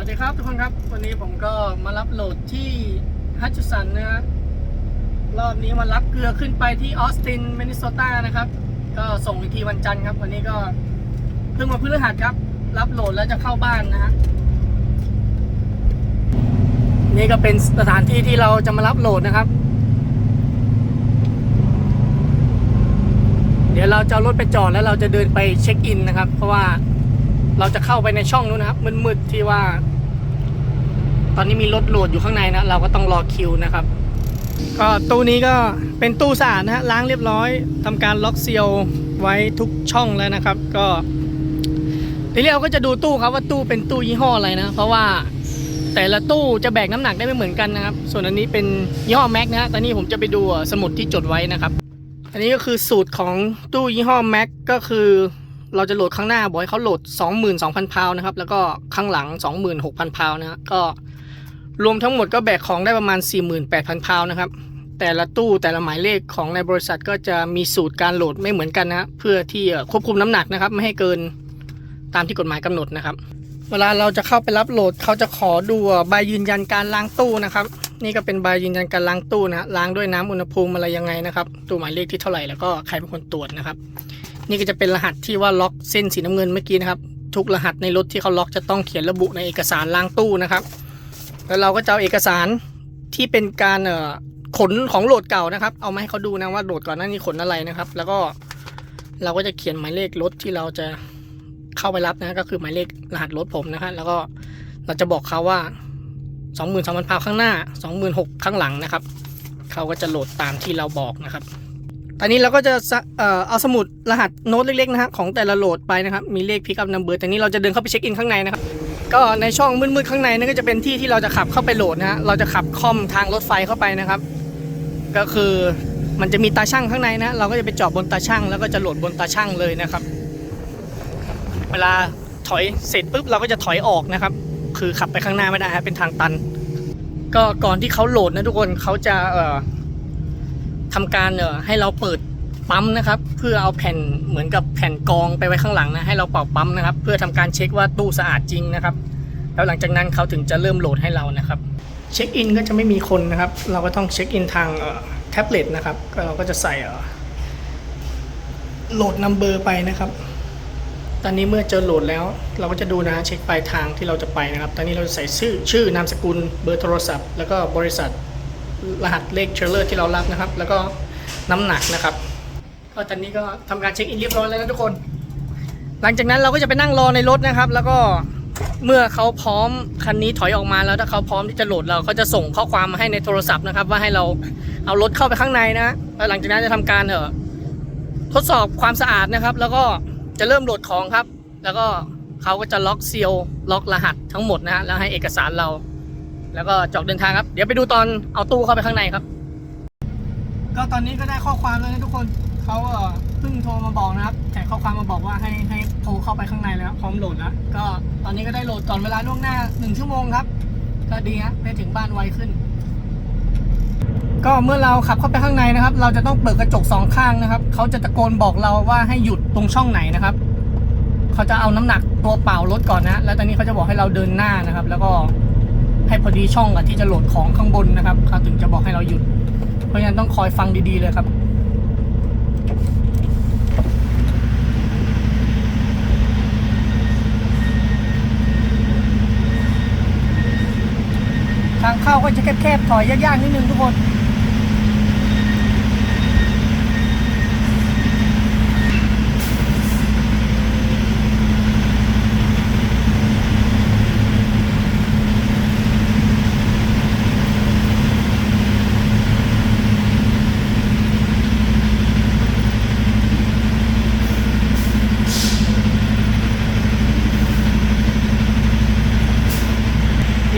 วัสดีครับทุกคนครับ วันนี้ผมก็มารับโหลดที่ฮัตชูสันนะฮะรอบนี้มารับเกลือขึ้นไปที่ออสตินมินนิโซตานะครับ ก็ส่งอีกทีวันจันทร์ครับ วันนี้ก็เพิ่งมาพฤหัสครับ รับโหลดแล้วจะเข้าบ้านนะฮะนี่ก็เป็นสถานที่ที่เราจะมารับโหลดนะครับ เดี๋ยวเราจะรถไปจอดแล้วเราจะเดินไปเช็คอินนะครับ เพราะว่า เราจะเข้าไปในช่องนู้นนะครับมืดๆที่ว่า ตอนนี้มีรถโหลดอยู่ข้างในนะเราก็ต้องรอคิวนะครับ ก็ตู้นี้ก็เป็นตู้สะอาดนะฮะล้างเรียบร้อยทำการล็อกเซียลไว้ทุกช่องแล้วนะครับ ก็ทีนี้เราก็จะดูตู้ครับว่าตู้เป็นตู้ยี่ห้ออะไรนะ เพราะว่าแต่ละตู้จะแบกน้ำหนักได้ไม่เหมือนกันนะครับ ส่วนอันนี้เป็นยี่ห้อแม็กนะฮะตอนนี้ผมจะไปดูสมุดที่จดไว้นะครับ อันนี้ก็คือสูตรของตู้ยี่ห้อแม็กก็คือ เราจะโหลดข้างหน้าบอกให้เขาโหลด 22,000 พาวนะครับ แล้วก็ข้างหลัง 26,000 พาวนะฮะก็รวมทั้งหมดก็แบกของได้ประมาณ 48,000 พาวนะครับ แต่ละตู้แต่ละหมายเลขของในบริษัทก็จะมีสูตรการโหลดไม่เหมือนกันนะเพื่อที่ควบคุมน้ำหนักนะครับ ไม่ให้เกินตามที่กฎหมายกำหนดนะครับ เวลาเราจะเข้าไปรับโหลดเขาจะขอดูใบยืนยันการล้างตู้นะครับ นี่ก็เป็นใบยืนยันการล้างตู้นะล้างด้วยน้ำอุณหภูมิอะไรยังไงนะครับ ตู้หมายเลขที่เท่าไหร่แล้วก็ใครเป็นคนตรวจนะครับ นี่ก็จะเป็นรหัสที่ว่าล็อกเส้นสีน้ำเงินเมื่อกี้นะครับ ทุกรหัสในรถที่เขาล็อกจะต้องเขียนระบุในเอกสารล้างตู้นะครับ แล้วเราก็จะเอาเอกสารที่เป็นการเอ่อขนของโหลดเก่านะครับ เอามาให้เขาดูนะว่าโหลดก่อนหน้านี้ขนอะไรนะครับ แล้วก็เราก็จะเขียนหมายเลขรถที่เราจะเข้าไปรับนะก็คือหมายเลขรหัสรถผมนะฮะแล้วก็เราจะบอกเขาว่า22,000พาวข้างหน้า 26,000ข้างหลังนะครับเขาก็จะโหลดตามที่เราบอกนะครับ ตอนนี้เราก็จะเอาสมุดรหัสโน้ตเล็กๆนะฮะของแต่ละโหลดไปนะครับ มีเลขพิกัพนัมเบอร์แต่นี้เราจะเดินเข้าไปเช็คอินข้างในนะครับ ก็ในช่องมืดๆข้างในนั่นก็จะเป็นที่ที่เราจะขับเข้าไปโหลดนะฮะ เราจะขับคอมทางรถไฟเข้าไปนะครับ ก็คือมันจะมีตาช่างข้างในนะ เราก็จะไปจอดบนตาช่าง แล้วก็จะโหลดบนตาช่างเลยนะครับ เวลาถอยเสร็จปุ๊บเราก็จะถอยออกนะครับ คือขับไปข้างหน้าไม่ได้ฮะเป็นทางตัน ก็ก่อนที่เขาโหลดนะทุกคนเขาจะเอ่อ ทำการเอ่อให้เราเปิดปั๊มนะครับ เพื่อเอาแผ่นเหมือนกับแผ่นกรองไปไว้ข้างหลังนะให้เราเป่าปั๊มนะครับ เพื่อทำการเช็คว่าตู้สะอาดจริงนะครับ แล้วหลังจากนั้นเขาถึงจะเริ่มโหลดให้เรานะครับเช็คอินก็จะไม่มีคนนะครับ เราก็ต้องเช็คอินทางแท็บเล็ตนะครับเราก็จะใส่โหลดนัมเบอร์ไปนะครับ ตอนนี้เมื่อเจอโหลดแล้ว เราก็จะดูนะเช็คปลายทางที่เราจะไปนะครับ ตอนนี้เราจะใส่ชื่อชื่อนามสกุลเบอร์โทรศัพท์ แล้วก็บริษัท รหัสเลขเทรลเลอร์ที่เรารับนะครับ แล้วก็น้ำหนักนะครับ ก็ตอนนี้ก็ทำการเช็คอินเรียบร้อยแล้วนะทุกคน หลังจากนั้นเราก็จะไปนั่งรอในรถนะครับ แล้วก็เมื่อเขาพร้อมคันนี้ถอยออกมาแล้วถ้าเขาพร้อมที่จะโหลดเราเขาจะส่งข้อความมาให้ในโทรศัพท์นะครับ ว่าให้เราเอารถเข้าไปข้างในนะแล้วหลังจากนั้นจะทำการเออทดสอบความสะอาดนะครับ แล้วก็จะเริ่มโหลดของครับ แล้วก็เขาก็จะล็อกเซียลล็อกรหัสทั้งหมดนะฮะแล้วให้เอกสารเรา แล้วก็จอกเดินทางครับ เดี๋ยวไปดูตอนเอาตู้เข้าไปข้างในครับ ก็ตอนนี้ก็ได้ข้อความแล้วนะทุกคนเขาเพิ่งโทรมาบอกนะครับแจกข้อความมาบอกว่าให้ให้โทรเข้าไปข้างในแล้วพร้อมโหลดแล้วก็ตอนนี้ก็ได้โหลดก่อนเวลาล่วงหน้าหนึ่งชั่วโมงครับ ก็ดีฮะได้ถึงบ้านไวขึ้น ก็เมื่อเราขับเข้าไปข้างในนะครับ เราจะต้องเปิดกระจกสองข้างนะครับเขาจะตะโกนบอกเราว่าให้หยุดตรงช่องไหนนะครับเขาจะเอาน้ำหนักตัวเปล่ารถก่อนนะ แล้วตอนนี้เขาจะบอกให้เราเดินหน้านะครับ แล้วก็ ให้พอดีช่องกับที่จะโหลดของข้างบนนะครับเขาถึงจะบอกให้เราหยุด เพราะฉะนั้นต้องคอยฟังดีๆเลยครับทางเข้าก็จะแคบๆถอยยากๆนิดนึงทุกคน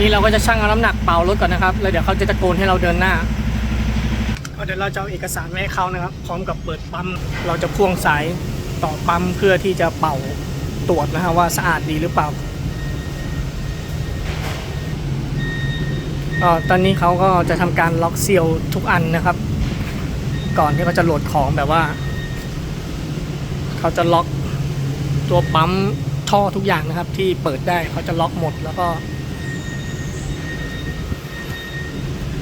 นี่เราก็จะชั่งเอาน้ำหนักเป่ารถก่อนนะครับ แล้วเดี๋ยวเขาจะตะโกนให้เราเดินหน้าเดี๋ยวเราจะเอาเอกสารมาให้เขานะครับ พร้อมกับเปิดปั๊ม เราจะพ่วงสายต่อปั๊มเพื่อที่จะเป่าตรวจนะฮะว่าสะอาดดีหรือเปล่าก็ตอนนี้เขาก็จะทำการล็อกเซียลทุกอันนะครับ ก่อนที่เขาจะโหลดของแบบว่า เขาจะล็อกตัวปั๊มท่อทุกอย่างนะครับ ที่เปิดได้เขาจะล็อกหมดแล้วก็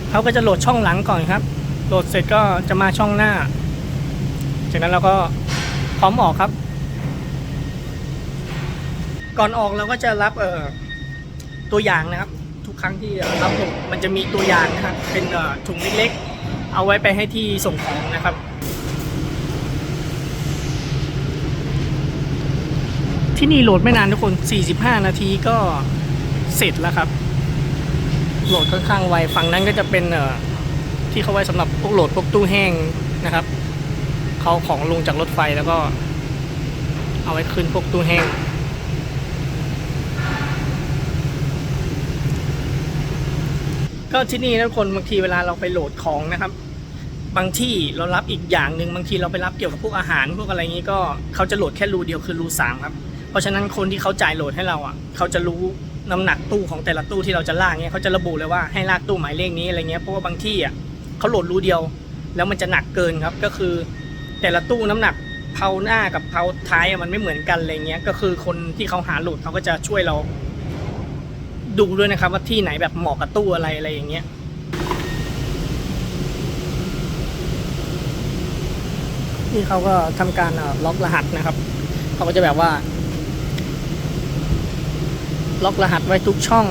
เขาก็จะโหลดช่องหลังก่อนครับ โหลดเสร็จก็จะมาช่องหน้า จากนั้นเราก็พร้อมออกครับ ก่อนออกเราก็จะรับเอ่อตัวอย่างนะครับ ทุกครั้งที่รับโหลดมันจะมีตัวอย่างนะครับ เป็นถุงเล็กๆ เอาไว้ไปให้ที่ส่งของนะครับที่นี่โหลดไม่นานทุกคน 45 นาทีก็เสร็จแล้วครับ โหลดค่อนข้างไวฝั่งนั้นก็จะเป็นเอ่อที่เขาไว้สำหรับพวกโหลดพวกตู้แห้งนะครับเขาของลงจากรถไฟแล้วก็ เอาไว้ขึ้นพวกตู้แห้งก็ที่นี่นะคนบางทีเวลาเราไปโหลดของนะครับ บางที่เรารับอีกอย่างหนึ่งบางทีเราไปรับเกี่ยวกับพวกอาหารพวกอะไรงี้ก็เขาจะโหลดแค่รูเดียวคือรูสามครับเพราะฉะนั้นคนที่เขาจ่ายโหลดให้เราอะเขาจะรู้ น้ำหนักตู้ของแต่ละตู้ที่เราจะลากเงี้ยเขาจะระบุเลยว่าให้ลากตู้หมายเลขนี้อะไรเงี้ยเพราะว่าบางที่อะเขาโหลดรูเดียว แล้วมันจะหนักเกินครับก็คือแต่ละตู้น้ำหนักเพาหน้ากับเพาท้ายมันไม่เหมือนกันอะไรเงี้ยก็คือคนที่เขาหาโหลดเขาก็จะช่วยเรา ดูด้วยนะครับ ว่าที่ไหนแบบเหมาะกับตู้อะไรอะไรอย่างเงี้ยนี่เขาก็ทำการล็อกรหัสนะครับเขาก็จะแบบว่า ล็อกรหัสไว้ทุกช่อง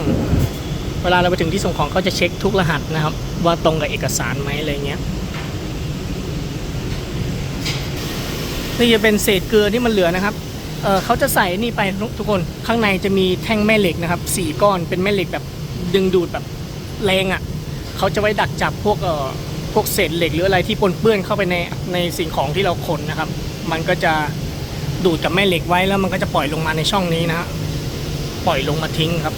เวลาเราไปถึงที่ส่งของเขาจะเช็คทุกรหัสนะครับ ว่าตรงกับเอกสารไหมอะไรเงี้ยนี่จะเป็นเศษเกลือที่มันเหลือนะครับเเขาจะใส่นี่ไปทุกคนข้างในจะมีแท่งแม่เหล็กนะครับสี่ก้อนเป็นแม่เหล็กแบบดึงดูดแบบแรงอะ่ะเขาจะไว้ดักจับพวกเอ่อพวกเศษเหล็กหรืออะไรที่ปนเปื้อนเข้าไปในในสิ่งของที่เราขนนะครับ มันก็จะดูดกับแม่เหล็กไว้แล้วมันก็จะปล่อยลงมาในช่องนี้นะฮะ ปล่อยลงมาทิ้งครับ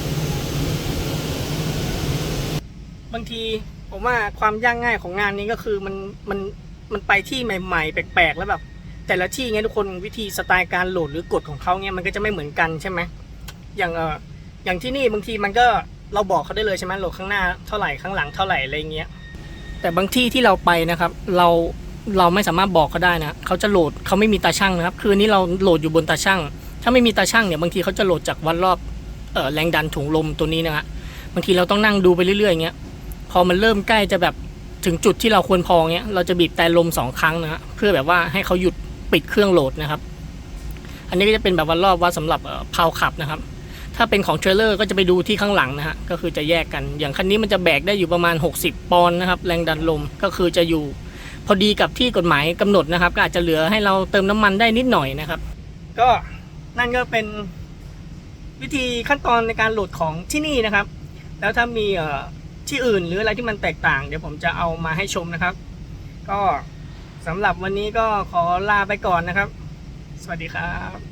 บางทีผมว่าความยากง่ายของงานนี้ก็คือมันมันมันไปที่ใหม่ๆ แปลกๆแล้วแบบแต่ละที่เงี้ยทุกคนวิธีสไตล์การโหลดหรือกฎของเขาเงี้ยมันก็จะไม่เหมือนกันใช่ไหมอย่างเอออย่างที่นี่บางทีมันก็เราบอกเขาได้เลยใช่ไหมโหลดข้างหน้าเท่าไหร่ข้างหลังเท่าไหร่อะไรเงี้ย แต่บางที่ที่เราไปนะครับ เราเราไม่สามารถบอกเขาได้นะเขาจะโหลดเขาไม่มีตาช่างนะครับ คืนนี้เราโหลดอยู่บนตาช่าง ถ้าไม่มีตาช่างเนี่ยบางทีเขาจะโหลดจากวัดรอบออแรงดันถุงลมตัวนี้นะฮะบางทีเราต้องนั่งดูไปเรื่อยๆอย่างเงี้ยพอมันเริ่มใกล้จะแบบถึงจุดที่เราควรพอเงี้ยเราจะบีบแต่ลมสองครั้งนะฮะเพื่อแบบว่าให้เขาหยุดปิดเครื่องโหลดนะครับ อันนี้ก็จะเป็นแบบวัดรอบวัดสำหรับเพาขับนะครับ ถ้าเป็นของเทรลเลอร์ก็จะไปดูที่ข้างหลังนะฮะก็คือจะแยกกันอย่างคันนี้มันจะแบกได้อยู่ประมาณ 60 ปอนด์นะครับแรงดันลมก็คือจะอยู่พอดีกับที่กฎหมายกำหนดนะครับ ก็อาจจะเหลือให้เราเติมน้ำมันได้นิดหน่อยนะครับ ก็ นั่นก็เป็นวิธีขั้นตอนในการโหลดของที่นี่นะครับ แล้วถ้ามีเอ่อที่อื่นหรืออะไรที่มันแตกต่าง เดี๋ยวผมจะเอามาให้ชมนะครับ ก็สำหรับวันนี้ก็ขอลาไปก่อนนะครับ สวัสดีครับ